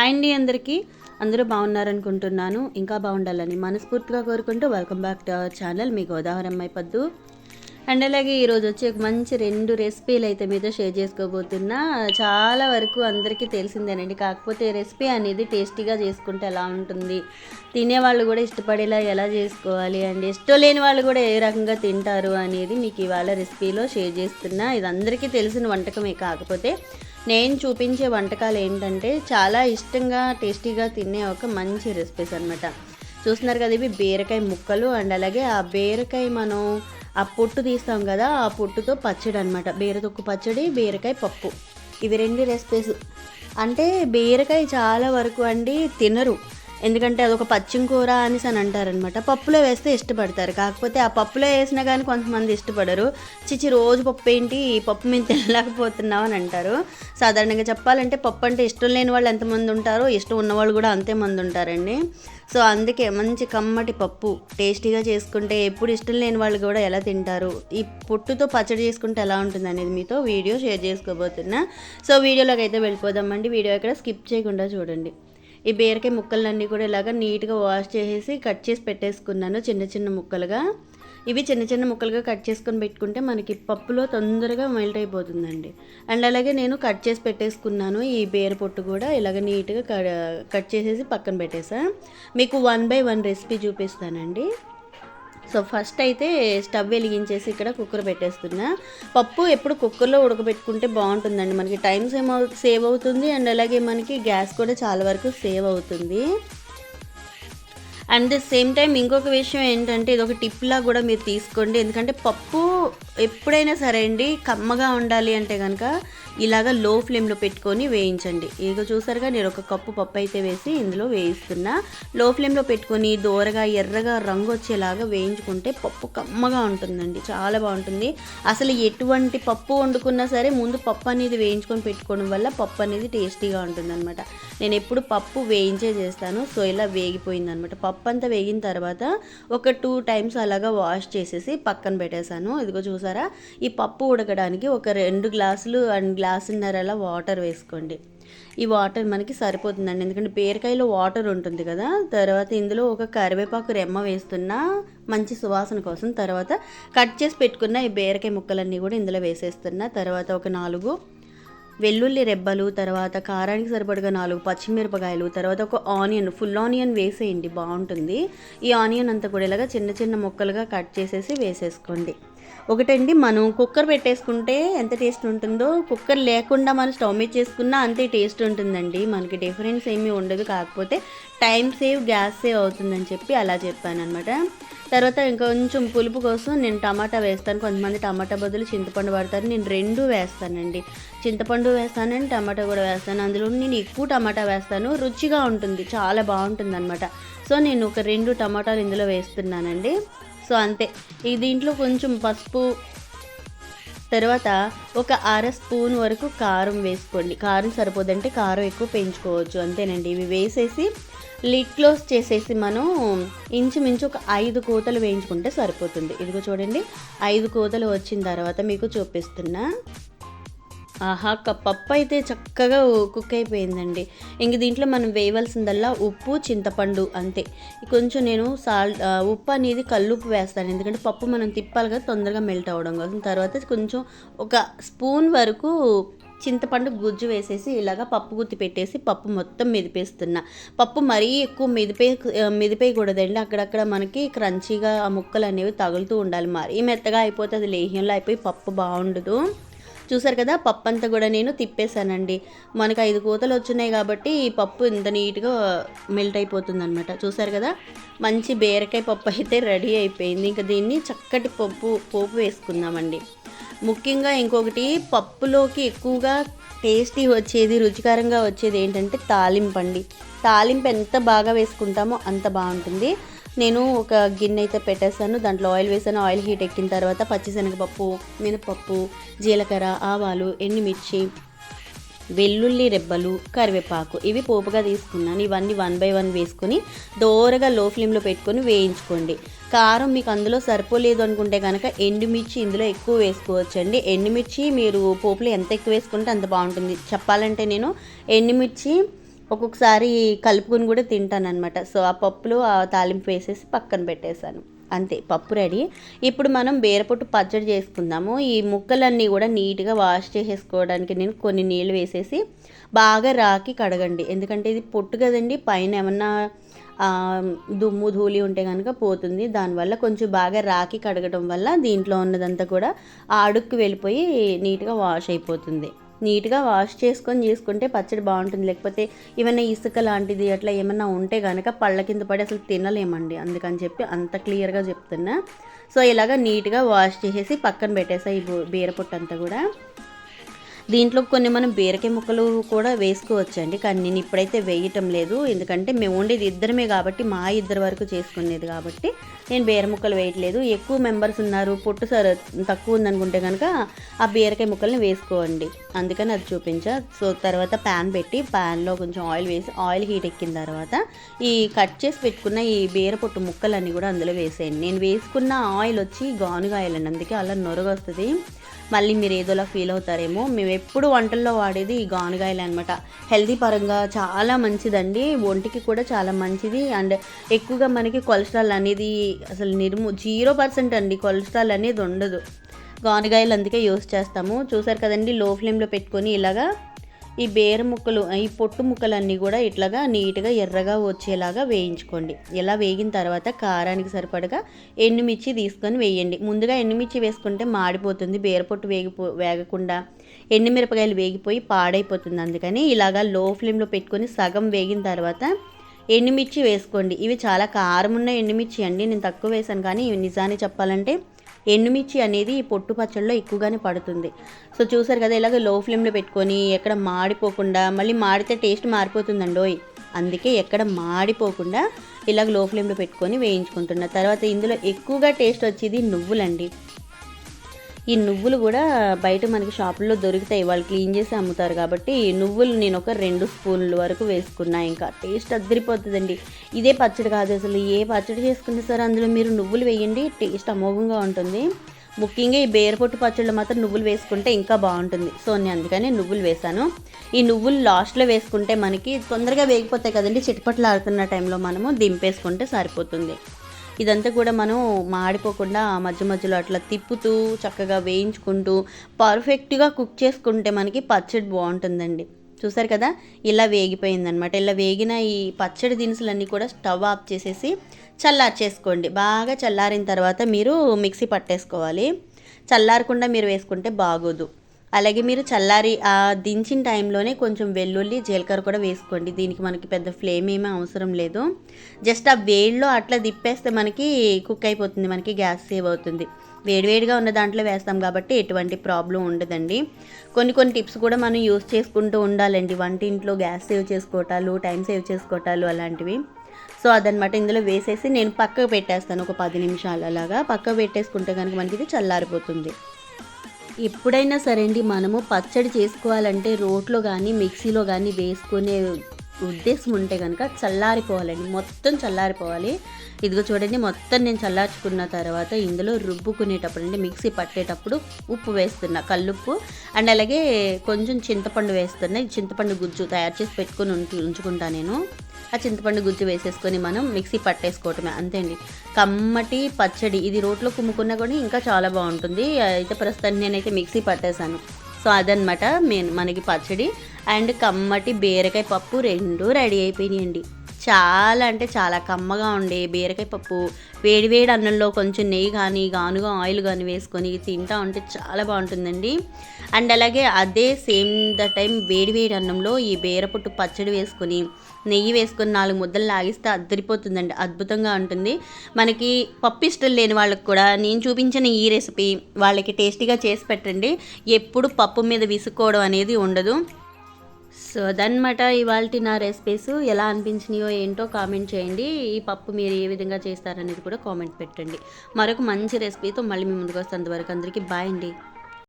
Hi అండి అందరికీ. అందరూ బాగున్నారనుకుంటున్నాను. ఇంకా బాగుండాలని మనస్ఫూర్తిగా కోరుకుంటూ welcome back to our channel మీ గోదావరమ్మాయి పద్దు. అండ్ అలాగే ఈరోజు వచ్చి ఒక మంచి రెండు రెసిపీలు అయితే మీతో షేర్ చేసుకోబోతున్నా. చాలా వరకు అందరికీ తెలిసిందేనండి. కాకపోతే రెసిపీ అనేది టేస్టీగా చేసుకుంటే ఎలా ఉంటుంది? తినేవాళ్ళు కూడా ఇష్టపడేలా ఎలా చేసుకోవాలి? అండ్ ఇష్టం లేని వాళ్ళు కూడా ఏ రకంగా తింటారు అనేది మీకు ఇవాళ రెసిపీలో షేర్ చేస్తున్నా. ఇది అందరికీ తెలిసిన వంటకమే కాకపోతే నేను చూపించే వంటకాలు ఏంటంటే చాలా ఇష్టంగా టేస్టీగా తినే ఒక మంచి రెసిపీస్ అనమాట చూస్తున్నారు కదా ఇవి బీరకాయ ముక్కలు అండ్ అలాగే ఆ బీరకాయ మనం ఆ పొట్టు తీస్తాం కదా ఆ పొట్టుతో పచ్చడి అనమాట బీరదొక్కు పచ్చడి బీరకాయ పప్పు. ఇవి రెండు రెసిపీస్ అంటే బీరకాయ చాలా వరకు అండి తినరు. ఎందుకంటే అదొక పచ్చిం కూర అనేసి అని అంటారనమాట. పప్పులో వేస్తే ఇష్టపడతారు. కాకపోతే ఆ పప్పులో వేసినా కానీ కొంతమంది ఇష్టపడరు. చిచి రోజు పప్పు ఏంటి? ఈ పప్పు మేము తినలేకపోతున్నాం అని అంటారు. సాధారణంగా చెప్పాలంటే పప్పు అంటే ఇష్టం లేని వాళ్ళు ఎంతమంది ఉంటారో ఇష్టం ఉన్నవాళ్ళు కూడా అంతే మంది ఉంటారండి. సో అందుకే మంచి కమ్మటి పప్పు టేస్టీగా చేసుకుంటే ఎప్పుడు ఇష్టం లేని వాళ్ళు కూడా ఎలా తింటారు? ఈ పొట్టుతో పచ్చడి చేసుకుంటే ఎలా ఉంటుంది అనేది మీతో వీడియో షేర్ చేసుకోబోతున్నా. సో వీడియోలోకి అయితే వెళ్ళిపోదామండి వీడియో ఇక్కడ స్కిప్ చేయకుండా చూడండి. ఈ బీరకాయ ముక్కలన్నీ కూడా ఇలాగ నీట్గా వాష్ చేసేసి కట్ చేసి పెట్టేసుకున్నాను చిన్న చిన్న ముక్కలుగా. ఇవి చిన్న చిన్న ముక్కలుగా కట్ చేసుకొని పెట్టుకుంటే మనకి పప్పులో తొందరగా మెల్ట్ అయిపోతుందండి. అండ్ అలాగే నేను కట్ చేసి పెట్టేసుకున్నాను ఈ బీర పొట్టు కూడా ఇలాగ నీట్గా కట్ చేసేసి పక్కన పెట్టేసా. మీకు వన్ బై వన్ రెసిపీ చూపిస్తానండి. సో ఫస్ట్ అయితే స్టవ్ వెలిగించేసి ఇక్కడ కుక్కర్ పెట్టేస్తున్నా. పప్పు ఎప్పుడు కుక్కర్లో ఉడకబెట్టుకుంటే బాగుంటుందండి. మనకి టైం సేవ్ సేవ్ అవుతుంది అండ్ అలాగే మనకి గ్యాస్ కూడా చాలా వరకు సేవ్ అవుతుంది. అండ్ ద సేమ్ టైం ఇంకొక విషయం ఏంటంటే ఇది ఒక టిప్లా కూడా మీరు తీసుకోండి. ఎందుకంటే పప్పు ఎప్పుడైనా సరే అండి కమ్మగా ఉండాలి అంటే కనుక ఇలాగ లో ఫ్లేమ్లో పెట్టుకొని వేయించండి. ఇక చూసారుగా నేను ఒక కప్పు పప్పు అయితే వేసి ఇందులో వేయిస్తున్నా లో ఫ్లేమ్లో పెట్టుకొని దూరగా ఎర్రగా రంగు వచ్చేలాగా వేయించుకుంటే పప్పు కమ్మగా ఉంటుందండి. చాలా బాగుంటుంది. అసలు ఎటువంటి పప్పు వండుకున్నా సరే ముందు పప్పు అనేది వేయించుకొని పెట్టుకోవడం వల్ల పప్పు అనేది టేస్టీగా ఉంటుందన్నమాట. నేను ఎప్పుడు పప్పు వేయించే చేస్తాను. సో ఇలా వేగిపోయింది అనమాట పప్పు అంతా వేగిన తర్వాత ఒక టూ టైమ్స్ అలాగా వాష్ చేసేసి పక్కన పెట్టేశాను. ఇదిగో చూసారా ఈ పప్పు ఉడకడానికి ఒక రెండు గ్లాసులు అండ్ గ్లాస్ గ్లాసున్నర అలా వాటర్ వేసుకోండి. ఈ వాటర్ మనకి సరిపోతుందండి. ఎందుకంటే బీరకాయలో వాటర్ ఉంటుంది కదా తర్వాత ఇందులో ఒక కరివేపాకు రెమ్మ వేస్తున్నా మంచి సువాసన కోసం తర్వాత కట్ చేసి పెట్టుకున్న ఈ బీరకాయ ముక్కలన్నీ కూడా ఇందులో వేసేస్తున్నా. తర్వాత ఒక నాలుగు వెల్లుల్లి రెబ్బలు తర్వాత కారానికి సరిపడగా నాలుగు పచ్చిమిరపకాయలు తర్వాత ఒక ఆనియన్ ఫుల్ ఆనియన్ వేసేయండి బాగుంటుంది. ఈ ఆనియన్ అంతా కూడా ఇలాగా చిన్న చిన్న ముక్కలుగా కట్ చేసేసి వేసేసుకోండి. ఒకటండి మనం కుక్కర్ పెట్టేసుకుంటే ఎంత టేస్ట్ ఉంటుందో. కుక్కర్ లేకుండా మనం స్టవ్ మీద చేసుకున్నా అంతే టేస్ట్ ఉంటుందండి. మనకి డిఫరెన్స్ ఏమీ ఉండదు. కాకపోతే టైం సేవ్ గ్యాస్ సేవ్ అవుతుందని చెప్పి అలా చెప్పాను అనమాట తర్వాత ఇంకొంచెం పులుపు కోసం నేను టమాటా వేస్తాను. కొంతమంది టమాటా బదులు చింతపండు పడతారు నేను రెండు వేస్తానండి. చింతపండు వేస్తానని టమాటా కూడా వేస్తాను. అందులో నేను ఎక్కువ టమాటా వేస్తాను. రుచిగా ఉంటుంది. చాలా బాగుంటుంది అనమాట సో నేను ఒక రెండు టమాటాలు ఇందులో వేస్తున్నానండి. సో అంతే. ఈ దీంట్లో కొంచెం పసుపు. తర్వాత ఒక అర స్పూన్ వరకు కారం వేసుకోండి. కారం సరిపోదంటే కారం ఎక్కువ పెంచుకోవచ్చు. అంతేనండి. ఇవి వేసేసి లిడ్ క్లోజ్ చేసేసి మనం ఇంచుమించు ఒక ఐదు కూతలు వేయించుకుంటే సరిపోతుంది. ఇదిగో చూడండి. ఐదు కూతలు వచ్చిన తర్వాత మీకు చూపిస్తున్నా. ఆహా పప్పు అయితే చక్కగా కుక్ అయిపోయిందండి ఇంక దీంట్లో మనం వేయవలసిందల్లా ఉప్పు చింతపండు అంతే. కొంచెం నేను సాల్ట్ ఉప్పు అనేది కల్లుప్పు వేస్తాను. ఎందుకంటే పప్పు మనం తిప్పాలి కదా తొందరగా మెల్ట్ అవ్వడం కోసం. తర్వాత కొంచెం ఒక స్పూన్ వరకు చింతపండు గుజ్జు వేసేసి ఇలాగ పప్పు గుత్తి పెట్టేసి పప్పు మొత్తం మెదిపేస్తున్నా. పప్పు మరీ ఎక్కువ మెదిపే మెదిపేయకూడదండి. అక్కడక్కడ మనకి క్రంచీగా ఆ ముక్కలు అనేవి తగులుతూ ఉండాలి. మరీ మెత్తగా అయిపోతే అది లేహ్యంలో అయిపోయి పప్పు బాగుండదు. చూసారు కదా పప్పు అంతా కూడా నేను తిప్పేశానండి. మనకు ఐదు కూతలు వచ్చినాయి కాబట్టి ఈ పప్పు ఇంత నీట్గా మెల్ట్ అయిపోతుంది అనమాట చూసారు కదా మంచి బీరకాయ పప్పు అయితే రెడీ అయిపోయింది. ఇంకా దీన్ని చక్కటి పప్పు పోపు వేసుకుందామండి. ముఖ్యంగా ఇంకొకటి పప్పులోకి ఎక్కువగా టేస్టీ వచ్చేది రుచికరంగా వచ్చేది ఏంటంటే తాలింపు అండి. తాలింపు ఎంత బాగా వేసుకుంటామో అంత బాగుంటుంది. నేను ఒక గిన్నె అయితే పెట్టేస్తాను దాంట్లో ఆయిల్ వేసాను. ఆయిల్ హీట్ ఎక్కిన తర్వాత పచ్చిశనగపప్పు మినపప్పు జీలకర్ర ఆవాలు ఎండుమిర్చి వెల్లుల్లి రెబ్బలు కరివేపాకు ఇవి పోపుగా తీసుకున్నాను. ఇవన్నీ వన్ బై వన్ వేసుకుని దోరగా లో ఫ్లేమ్లో పెట్టుకొని వేయించుకోండి. కారం మీకు అందులో సరిపోలేదు అనుకుంటే కనుక ఎండుమిర్చి ఇందులో ఎక్కువ వేసుకోవచ్చండి. ఎండుమిర్చి మీరు పోపులో ఎంత ఎక్కువ వేసుకుంటే అంత బాగుంటుంది. చెప్పాలంటే నేను ఎండుమిర్చి ఒక్కొక్కసారి కలుపుకొని కూడా తింటానమాట సో ఆ పప్పులో ఆ తాలింపు వేసేసి పక్కన పెట్టేశాను. అంతే పప్పు రెడీ. ఇప్పుడు మనం బీరపొట్టు పచ్చడి చేసుకుందాము. ఈ ముక్కలన్నీ కూడా నీట్గా వాష్ చేసేసుకోవడానికి నేను కొన్ని నీళ్ళు వేసేసి బాగా రాకి కడగండి. ఎందుకంటే ఇది పొట్టు కదండి పైన ఏమన్నా దుమ్ము ధూళి ఉంటే కనుక పోతుంది. దానివల్ల కొంచెం బాగా రాకి కడగడం వల్ల దీంట్లో ఉన్నదంతా కూడా ఆ అడుక్కు వెళ్ళిపోయి నీట్గా వాష్ అయిపోతుంది. నీట్గా వాష్ చేసుకొని చేసుకుంటే పచ్చడి బాగుంటుంది. లేకపోతే ఏమైనా ఇసుక లాంటిది అట్లా ఏమైనా ఉంటే కనుక పళ్ళ కింద పడి అసలు తినలేమండి. అందుకని చెప్పి అంత క్లియర్గా చెప్తున్నా. సో ఇలాగ నీట్గా వాష్ చేసేసి పక్కన పెట్టేసా ఈ బీరపొట్టు అంతా కూడా. దీంట్లో కొన్ని మనం బీరకాయ ముక్కలు కూడా వేసుకోవచ్చండి. కానీ నేను ఇప్పుడైతే వేయటం లేదు. ఎందుకంటే మేము ఉండేది ఇద్దరమే కాబట్టి మా ఇద్దరు వరకు చేసుకునేది కాబట్టి నేను బీర ముక్కలు వేయట్లేదు. ఎక్కువ మెంబర్స్ ఉన్నారు. పొట్టు సరే తక్కువ ఉందనుకుంటే కనుక ఆ బీరకాయ ముక్కల్ని వేసుకోండి. అందుకని అది చూపించా. సో తర్వాత ప్యాన్ పెట్టి ప్యాన్లో కొంచెం ఆయిల్ వేసి ఆయిల్ హీట్ ఎక్కిన తర్వాత ఈ కట్ చేసి పెట్టుకున్న ఈ బీర పొట్టు ముక్కలన్నీ కూడా అందులో వేసేయండి. నేను వేసుకున్న ఆయిల్ వచ్చి గానుగాయలండి అందుకే అలా నొరగొస్తుంది. మళ్ళీ మీరు ఏదోలా ఫీల్ అవుతారేమో. మేము ఎప్పుడు వంటల్లో వాడేది ఈ గానుగాయలు అనమాట హెల్తీ పరంగా చాలా మంచిదండి. ఒంటికి కూడా చాలా మంచిది. అండ్ ఎక్కువగా మనకి కొలెస్ట్రాల్ అనేది అసలు నిర్ము జీరో పర్సెంట్ అండి కొలెస్ట్రాల్ అనేది ఉండదు. గానుగాయలు అందుకే యూస్ చేస్తాము. చూసారు కదండి లో ఫ్లేమ్లో పెట్టుకొని ఇలాగా ఈ బేర ముక్కలు ఈ పొట్టు ముక్కలన్నీ కూడా ఇట్లాగా నీట్గా ఎర్రగా వచ్చేలాగా వేయించుకోండి. ఇలా వేగిన తర్వాత కారానికి సరిపడగా ఎండుమిర్చి తీసుకొని వేయండి. ముందుగా ఎండుమిర్చి వేసుకుంటే మాడిపోతుంది బేర పొట్టు వేగిపో వేగకుండా ఎండుమిరపకాయలు వేగిపోయి పాడైపోతుంది. అందుకని ఇలాగా లో ఫ్లేమ్లో పెట్టుకొని సగం వేగిన తర్వాత ఎండుమిర్చి వేసుకోండి. ఇవి చాలా కారం ఉన్న ఎండుమిర్చి అండి. నేను తక్కువ వేసాను కానీ నిజాన్ని చెప్పాలంటే ఎండుమిర్చి అనేది ఈ పొట్టు పచ్చళ్ళలో ఎక్కువగానే పడుతుంది. సో చూసారు కదా ఇలాగ లో ఫ్లేమ్లో పెట్టుకొని ఎక్కడ మాడిపోకుండా మళ్ళీ మాడితే టేస్ట్ మారిపోతుందండోయ్. అందుకే ఎక్కడ మాడిపోకుండా ఇలాగ లో ఫ్లేమ్లో పెట్టుకొని వేయించుకుంటున్నా. తర్వాత ఇందులో ఎక్కువగా టేస్ట్ వచ్చేది నువ్వులండి. ఈ నువ్వులు కూడా బయట మనకి షాపుల్లో దొరుకుతాయి. వాళ్ళు క్లీన్ చేసి అమ్ముతారు కాబట్టి నువ్వులు నేను ఒక రెండు స్పూన్ల వరకు వేసుకున్నా. ఇంకా టేస్ట్ అద్దరిపోతుందండి. ఇదే పచ్చడి కాదు అసలు. ఏ పచ్చడి చేసుకుంటే సార్ అందులో మీరు నువ్వులు వేయండి టేస్ట్ అమోఘంగా ఉంటుంది. ముఖ్యంగా ఈ బేరపొట్టు పచ్చళ్ళు మాత్రం నువ్వులు వేసుకుంటే ఇంకా బాగుంటుంది. సో నేను అందుకనే నువ్వులు వేసాను ఈ నువ్వులు లాస్ట్లో వేసుకుంటే మనకి తొందరగా వేగిపోతాయి కదండి. చిటపట్లు ఆడుతున్న టైంలో మనము దింపేసుకుంటే సరిపోతుంది. ఇదంతా కూడా మనం మాడిపోకుండా మధ్య మధ్యలో అట్లా తిప్పుతూ చక్కగా వేయించుకుంటూ పర్ఫెక్ట్గా కుక్ చేసుకుంటే మనకి పచ్చడి బాగుంటుందండి. చూసారు కదా? ఇలా వేగిపోయిందనమాట ఇలా వేగిన ఈ పచ్చడి దినుసులన్నీ కూడా స్టవ్ ఆఫ్ చేసేసి చల్లార్చేసుకోండి. బాగా చల్లారిన తర్వాత మీరు మిక్సీ పట్టేసుకోవాలి. చల్లారకుండా మీరు వేసుకుంటే బాగోదు. అలాగే మీరు చల్లారి ఆ దించిన టైంలోనే కొంచెం వెల్లుల్లి జీలకర్ర కూడా వేసుకోండి. దీనికి మనకి పెద్ద ఫ్లేమ్ ఏమీ అవసరం లేదు. జస్ట్ ఆ వేడిలో అట్లా తిప్పేస్తే మనకి కుక్ అయిపోతుంది మనకి గ్యాస్ సేవ్ అవుతుంది. వేడివేడిగా ఉన్న దాంట్లో వేస్తాం కాబట్టి ఎటువంటి ప్రాబ్లం ఉండదండి. కొన్ని కొన్ని టిప్స్ కూడా మనం యూస్ చేసుకుంటూ ఉండాలండి. వంటింట్లో గ్యాస్ సేవ్ చేసుకోవటాలు టైం సేవ్ చేసుకోవటాలు అలాంటివి. సో అదనమాట ఇందులో వేసేసి నేను పక్కకు పెట్టేస్తాను ఒక పది నిమిషాలు అలాగా పక్కకు పెట్టేసుకుంటే కనుక మనకి ఇది చల్లారిపోతుంది. ఎప్పుడైనా సరే అండి మనము పచ్చడి చేసుకోవాలంటే రోట్లో కానీ మిక్సీలో కానీ వేసుకునే ఉద్దేశం ఉంటే కనుక చల్లారిపోవాలండి. మొత్తం చల్లారిపోవాలి. ఇదిగో చూడండి మొత్తం నేను చల్లార్చుకున్న తర్వాత ఇందులో రుబ్బుకునేటప్పుడు అంటే మిక్సీ పట్టేటప్పుడు ఉప్పు వేస్తున్నా కల్లుప్పు. అండ్ అలాగే కొంచెం చింతపండు వేస్తున్నా. చింతపండు గుజ్జు తయారు చేసి పెట్టుకొని ఉంచుకుంటా నేను. ఆ చింతపండు గుజ్జు వేసేసుకొని మనం మిక్సీ పట్టేసుకోవటమే అంతే అండి కమ్మటి పచ్చడి ఇది రోట్లో కుమ్ముకున్నా కూడా ఇంకా చాలా బాగుంటుంది. అయితే ప్రస్తుతానికి నేనైతే మిక్సీ పట్టేశాను. సో అదనమాట మెయిన్ మనకి పచ్చడి. అండ్ కమ్మటి బీరకాయ పప్పు రెండు రెడీ అయిపోయినాయండి. చాలా అంటే చాలా కమ్మగా ఉండే బీరకాయ పప్పు. వేడివేడి అన్నంలో కొంచెం నెయ్యి కానీ గానుగా ఆయిల్ కానీ వేసుకొని తింటా ఉంటే చాలా బాగుంటుందండి. అండ్ అలాగే అదే సేమ్ ద టైం వేడివేడి అన్నంలో ఈ బీరపుట్టు పచ్చడి వేసుకొని నెయ్యి వేసుకొని నాలుగు ముద్దలు లాగిస్తే అద్దరిపోతుందండి. అద్భుతంగా ఉంటుంది. మనకి పప్పు ఇష్టం లేని వాళ్ళకి కూడా నేను చూపించిన ఈ రెసిపీ వాళ్ళకి టేస్టీగా చేసి పెట్టండి. ఎప్పుడు పప్పు మీద విసుక్కోవడం అనేది ఉండదు. సో అదనమాట ఇవాళ నా రెసిపీస్ ఎలా అనిపించినాయో ఏంటో కామెంట్ చేయండి. ఈ పప్పు మీరు ఏ విధంగా చేస్తారనేది కూడా కామెంట్ పెట్టండి. మరొక మంచి రెసిపీతో మళ్ళీ మీ ముందుకు వస్తే అంతవరకు అందరికీ బాయ్ అండి.